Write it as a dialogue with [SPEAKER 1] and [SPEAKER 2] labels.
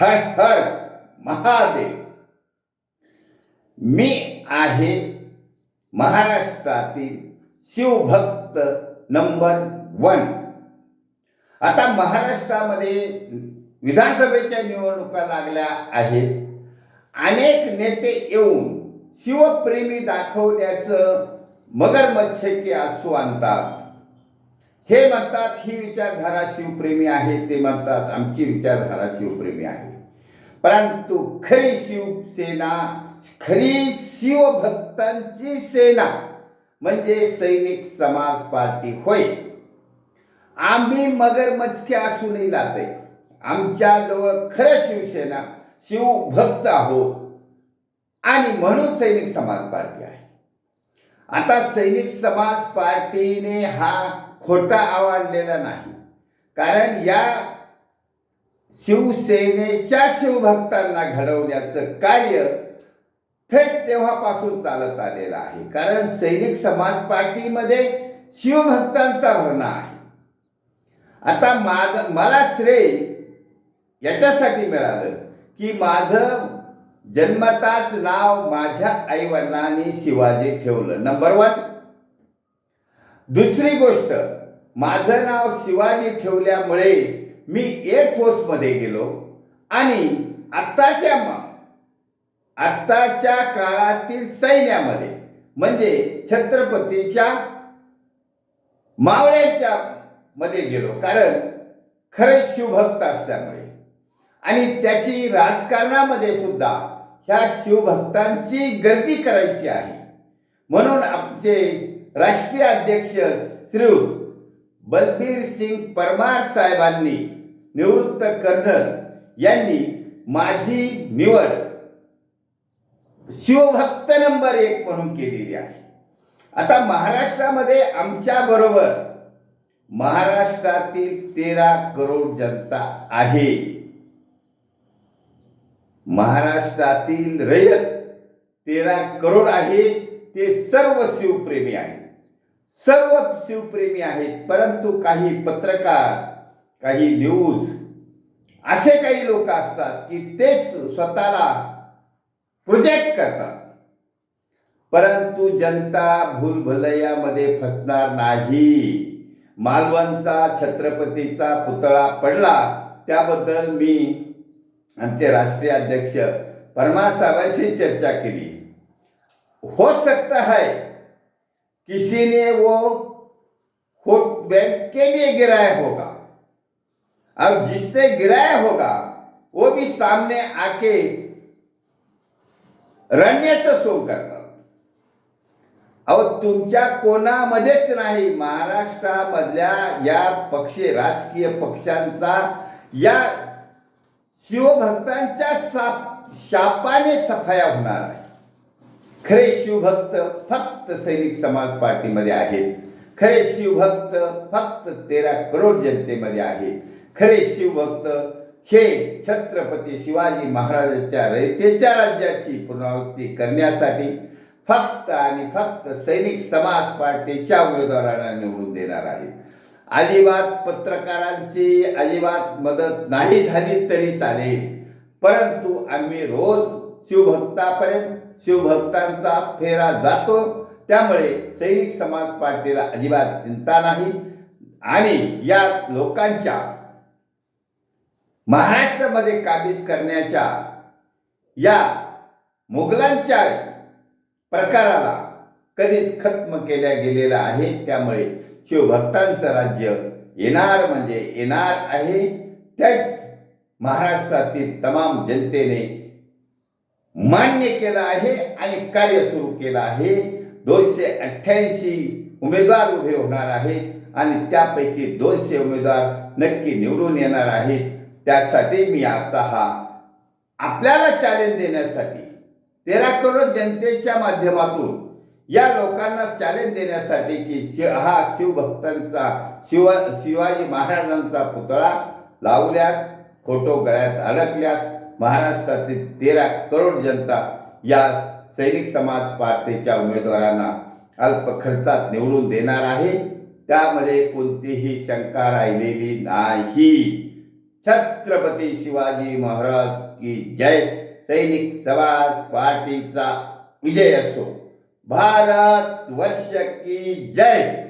[SPEAKER 1] हर हर महादेव। मी आहे महाराष्ट्रातील शिवभक्त नंबर वन. आता महाराष्ट्रामध्ये विधानसभेच्या निवडणुका लागल्या आहेत. अनेक नेते येऊन शिवप्रेमी दाखवण्याचं मगरमच्छ की आसू आणतात. हे म्हणतात ही विचारधारा शिवप्रेमी आहे ते म्हणतात आमची विचारधारा शिवप्रेमी आहे. परंतु खरी शिवसेना खरी शिवभक्तांची सेना म्हणजे सैनिक समाज पार्टी होय. आम्ही मगरमच्छ असूनही लाते आमच्या जवळ खरं शिवसेना शिवभक्त आहोत. आणि म्हणून सैनिक समाज पार्टी आहे. आता सैनिक समाज पार्टीने हा खोटा आवडलेला नाही. कारण या शिवसेनेच्या शिवभक्तांना घडवण्याचं कार्य थेट तेव्हापासून चालत आलेलं आहे. कारण सैनिक समाज पार्टीमध्ये शिवभक्तांचा भरणा आहे. आता माझ मला श्रेय याच्यासाठी मिळालं की माझं जन्मताच नाव माझ्या आईवडिलांनी शिवाजी ठेवलं. नंबर वन दुसरी गोष्ट माझं नाव शिवाजी ठेवल्यामुळे मी एअरफोर्समध्ये गेलो आणि आत्ताच्या आत्ताच्या काळातील सैन्यामध्ये म्हणजे छत्रपतीच्या मावळ्याच्या मध्ये गेलो. कारण खरंच शिवभक्त असल्यामुळे. आणि त्याची राजकारणामध्ये सुद्धा ह्या शिवभक्तांची गर्दी करायची आहे. म्हणून आमचे राष्ट्रीय अध्यक्ष श्री बलबीर सिंग परमार साहेबांनी निवृत्त कर्नल यांनी माझी निवड शिवभक्त नंबर एक म्हणून केलेली आहे. आता महाराष्ट्रामध्ये आमच्या बरोबर महाराष्ट्रातील तेरा करोड जनता आहे. महाराष्ट्रातील रयत तेरा करोड आहे ते सर्व शिवप्रेमी आहेत. सर्व शिवप्रेमी आहेत परंतु काही पत्रकार काही न्यूज असे काही लोक असतात की ते स्वतःला प्रोजेक्ट करतात. परंतु जनता भूलभलयामध्ये फसणार नाही. मालवणचा छत्रपतीचा पुतळा पडला त्याबद्दल मी आमचे राष्ट्रीय अध्यक्ष परमासाहेबांशी चर्चा केली. हो सकता है किसी ने वो वोट बैंक के लिए गिराया होगा। अब जिसने गिराया होगा वो भी सामने आके रणण्याचं सोंग करतात अहो तुमच्या कोणामध्येच नाही महाराष्ट्रामधल्या या पक्ष राजकीय पक्षांचा या शिवभक्तांच्या साप शापाने सफाया होणार आहे खरे शिवभक्त फक्त सैनिक समाज पार्टीमध्ये आहेत. खरे शिवभक्त फक्त तेरा करोड जनतेमध्ये आहेत. खरे शिवभक्त हे छत्रपती शिवाजी महाराजांच्या रयतेच्या राज्याची पुनरावृत्ती करण्यासाठी फक्त आणि फक्त सैनिक समाज पार्टीच्या उमेदवारांना निवडून देणार आहेत. अजिबात पत्रकारांची अजिबात मदत नाही झाली तरी चालेल. परंतु आम्ही रोज शिवभक्तापर्यंत शिवभक्तांचा फेरा जातो. त्यामुळे सैनिक समाज पार्टीला अजिबात चिंता नाही. आणि या लोकांच्या महाराष्ट्रामध्ये काबीज करण्याच्या या मुघलांच्या प्रकाराला कधीच खत्म केल्या गेलेला आहे त्यामुळे शिवभक्तांचं राज्य येणार म्हणजे येणार आहे. त्याच महाराष्ट्रातील तमाम जनतेने मान्य केलं आहे आणि कार्य सुरू केलं आहे. दोनशे अठ्ठ्याऐंशी उमेदवार उभे होणार आहेत आणि त्यापैकी दोनशे उमेदवार नक्की निवडून येणार आहेत. त्यासाठी मी आजचा हा आपल्याला चॅलेंज देण्यासाठी तेरा करोड जनतेच्या माध्यमातून या लोकांना चॅलेंज देण्यासाठी की शि हा शिवभक्तांचा शिवा शिवाजी महाराजांचा पुतळा लावल्यास फोटो गळ्यात अडकल्यास महाराष्ट्रातील तेरा करोड जनता या सैनिक समाज पार्टीच्या उमेदवारांना अल्प खर्चात निवडून देणार आहे. त्यामध्ये कोणतीही शंका राहिलेली नाही. छत्रपती शिवाजी महाराज की जय. सैनिक समाज पार्टीचा विजय असो. भारत वर्ष की जय.